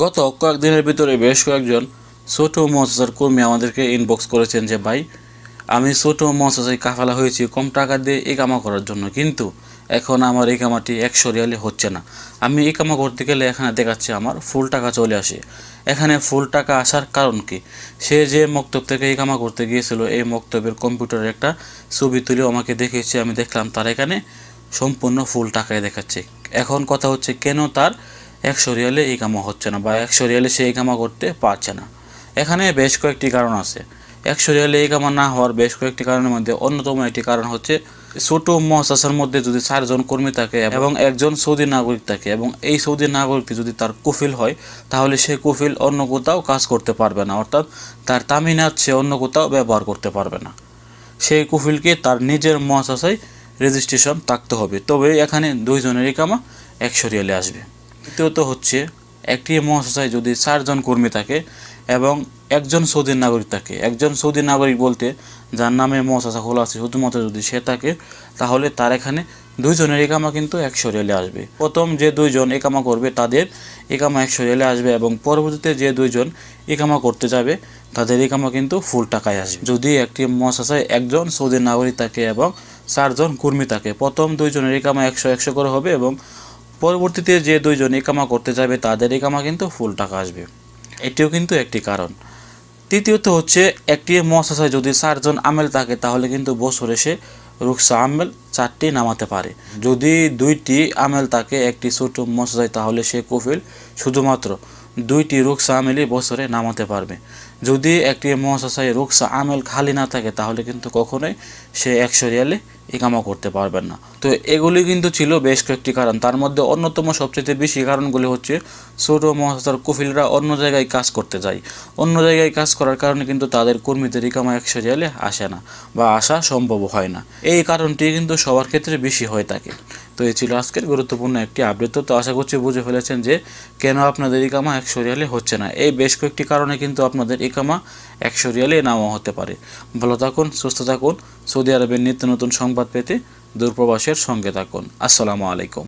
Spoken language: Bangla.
গত কয়েকদিনের ভিতরে বেশ কয়েকজন ছোট মহাসার কর্মী আমাদেরকে ইনবক্স করেছেন যে, ভাই, আমি ছোট মহাসাই কাফালা হয়েছি, কম টাকা দিয়ে এই কামা করার জন্য, কিন্তু এখন আমার এই কামাটি একশো রিয়ালে হচ্ছে না। আমি এই কামা করতে গেলে এখানে দেখাচ্ছে আমার ফুল টাকা চলে আসে। এখানে ফুল টাকা আসার কারণ কি? সে যে মক্তব থেকে এই কামা করতে গিয়েছিল, এই মক্তবের কম্পিউটারে একটা ছবি তুলে আমাকে দেখিয়েছে, আমি দেখলাম তার এখানে সম্পূর্ণ ফুল টাকায় দেখাচ্ছে। এখন কথা হচ্ছে কেন তার একশো রিয়ালে এই কামা হচ্ছে না বা একশো রিয়ালে সে এই কামা করতে পারছে না। এখানে বেশ কয়েকটি কারণ আছে। একশো রিয়ালে এই কামা না হওয়ার বেশ কয়েকটি কারণের মধ্যে অন্যতম একটি কারণ হচ্ছে ছোট মহাশাসের মধ্যে যদি চারজন কর্মী থাকে এবং একজন সৌদি নাগরিক থাকে এবং এই সৌদি নাগরিকটি যদি তার কুফিল হয়, তাহলে সে কুফিল অন্য কোথাও কাজ করতে পারবে না। অর্থাৎ তার তামিনাত সে অন্য কোথাও ব্যবহার করতে পারবে না। সেই কুফিলকে তার নিজের মহাশাসায় রেজিস্ট্রেশন থাকতে হবে। তবে এখানে দুইজনেরই কামা একশো রিয়ালে আসবে। দ্বিতীয়ত হচ্ছে, একটি মহাশাসায় যদি চারজন কর্মী থাকে এবং একজন সৌদি নাগরিক থাকে, একজন সৌদি নাগরিক বলতে যার নামে মহাশাসা খোলা আছে, শুধুমাত্র যদি সে থাকে, তাহলে তার এখানে দুইজনের একামা কিন্তু একশো রিয়ালে আসবে। প্রথম যে দুইজন একামা করবে, তাদের একামা একশো রিয়ালে আসবে এবং পরবর্তীতে যে দুইজন একামা করতে যাবে, তাদের একামা কিন্তু ফুল টাকায় আসবে। যদি একটি মহাশাসায় একজন সৌদি নাগরিক থাকে এবং চারজন কর্মী থাকে, প্রথম দুইজনের একামা একশো একশো করে হবে এবং পরবর্তীতে যে দুইজন একামা করতে যাবে, তাদের একামা কিন্তু ফুল টাকা আসবে। এটিও কিন্তু একটি কারণ। তৃতীয়ত হচ্ছে, একটি মহাশাসায় যদি চারজন আমেল থাকে, তাহলে কিন্তু বছরে সে রুকসা আমেল চারটি নামাতে পারে। যদি দুইটি আমেল থাকে, একটি ছোট মহাশাসায় তাহলে সে কফিল শুধুমাত্র দুইটি রুকসা আমেলই বছরে নামাতে পারবে। যদি একটি মহাশাসায় রুকসা আমেল খালি না থাকে, তাহলে কিন্তু কখনোই সে একশো রিয়ালে ইকামা করতে পারবেন না। তো এগুলি কিন্তু ছিল বেশ কয়েকটি কারণ। তার মধ্যে অন্যতম সবচেয়ে বেশি কারণগুলি হচ্ছে ছোট মহাশাসার কুফিলরা অন্য জায়গায় কাজ করতে যায়। অন্য জায়গায় কাজ করার কারণে কিন্তু তাদের কর্মীদের ইকামা একশো রিয়ালে আসে না বা আসা সম্ভব হয় না। এই কারণটি কিন্তু সবার ক্ষেত্রে বেশি হয়ে থাকে। তো এই ছিল আজকের গুরুত্বপূর্ণ একটি আপডেট তো আশা করছি বুঝে ফেলেছেন যে কেন আপনাদের ইকামা এক রিয়ালে হচ্ছে না। এই বেশ কয়েকটি কারণে কিন্তু আপনাদের ইকামা একশো রিয়ালে নামা হতে পারে। ভালো থাকুন, সুস্থ থাকুন। সৌদি আরবের নিত্য নতুন সংবাদ পেতে দূরপ্রবাসের সঙ্গে থাকুন। আসসালামু আলাইকুম।